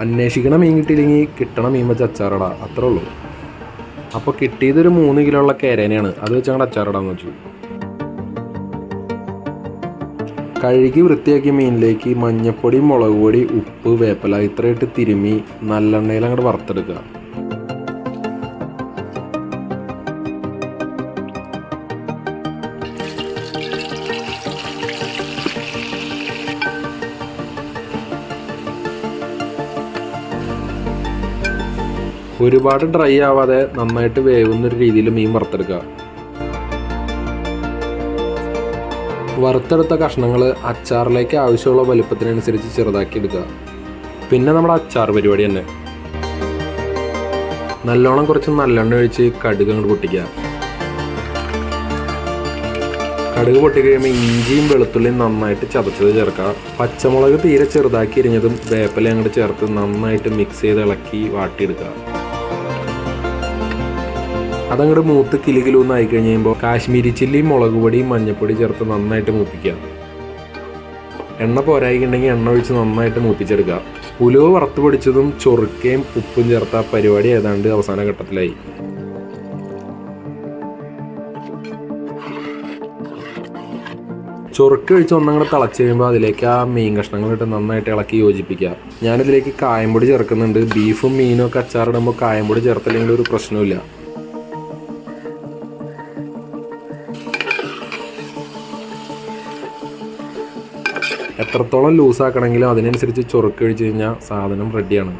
അന്വേഷിക്കണ മീൻ കിട്ടിയില്ലെങ്കിൽ കിട്ടണ മീൻ വെച്ച് അച്ചാറിടാം. അത്രേ ഉള്ളൂ. അപ്പോൾ കിട്ടിയതൊരു മൂന്ന് കിലോ ഉള്ള കേരേനയാണ്. അത് വെച്ച് ഞങ്ങളുടെ അച്ചാറിടാന്ന് വെച്ചു. കഴുകി വൃത്തിയാക്കിയ മീനിലേക്ക് മഞ്ഞപ്പൊടി മുളക് പൊടി ഉപ്പ് വേപ്പില ഇത്രയിട്ട് തിരുമ്മി നല്ലെണ്ണയിൽ അങ്ങോട്ട് വറുത്തെടുക്കുക. ഒരുപാട് ഡ്രൈ ആവാതെ നന്നായിട്ട് വേവുന്ന ഒരു രീതിയിൽ മീൻ വറുത്തെടുക്കുക വറുത്തെടുത്ത കഷ്ണങ്ങൾ അച്ചാറിലേക്ക് ആവശ്യമുള്ള വലുപ്പത്തിനനുസരിച്ച് ചെറുതാക്കി എടുക്കുക പിന്നെ നമ്മുടെ അച്ചാർ പരിപാടി തന്നെ. നല്ലോണം കുറച്ച് നല്ലെണ്ണ ഒഴിച്ച് കടുക് അങ്ങോട്ട് പൊട്ടിക്കുക. കടുക് പൊട്ടി കഴിയുമ്പോൾ ഇഞ്ചിയും വെളുത്തുള്ളിയും നന്നായിട്ട് ചതച്ചത് ചേർക്കുക. പച്ചമുളക് തീരെ ചെറുതാക്കി എരിഞ്ഞതും വേപ്പല അങ്ങോട്ട് ചേർത്ത് നന്നായിട്ട് മിക്സ് ചെയ്ത് ഇളക്കി വാട്ടിയെടുക്കുക. അതങ്ങോട്ട് മൂത്ത് കിലുകിലൂന്ന് ആയി കഴിഞ്ഞ് കഴിയുമ്പോൾ കാശ്മീരി ചില്ലി മുളക് പൊടിയും മഞ്ഞപ്പൊടി ചേർത്ത് നന്നായിട്ട് മൂപ്പിക്കുക. എണ്ണ പോരായിട്ടുണ്ടെങ്കിൽ എണ്ണ ഒഴിച്ച് നന്നായിട്ട് മൂപ്പിച്ചെടുക്കുക. ഉലുവ വറുത്ത് പൊടിച്ചതും ചൊറുക്കയും ഉപ്പും ചേർത്ത പരിപാടി ഏതാണ്ട് അവസാന ഘട്ടത്തിലായി. ചൊറുക്ക് ഒഴിച്ച് ഒന്നങ്ങനെ തിളച്ച് കഴിയുമ്പോൾ അതിലേക്ക് ആ മീൻ കഷ്ണങ്ങൾ ഇട്ട് നന്നായിട്ട് ഇളക്കി യോജിപ്പിക്കുക. ഞാനിതിലേക്ക് കായംപൊടി ചേർക്കുന്നുണ്ട്. ബീഫും മീനും ഒക്കെ അച്ചാറിടുമ്പോൾ കായംപൊടി ചേർത്തില്ലെങ്കിൽ ഒരു പ്രശ്നവുമില്ല. എത്രത്തോളം ലൂസാക്കണമെങ്കിലും അതിനനുസരിച്ച് ചൊറുക്കഴിച്ച് കഴിഞ്ഞാൽ സാധനം റെഡിയാണ്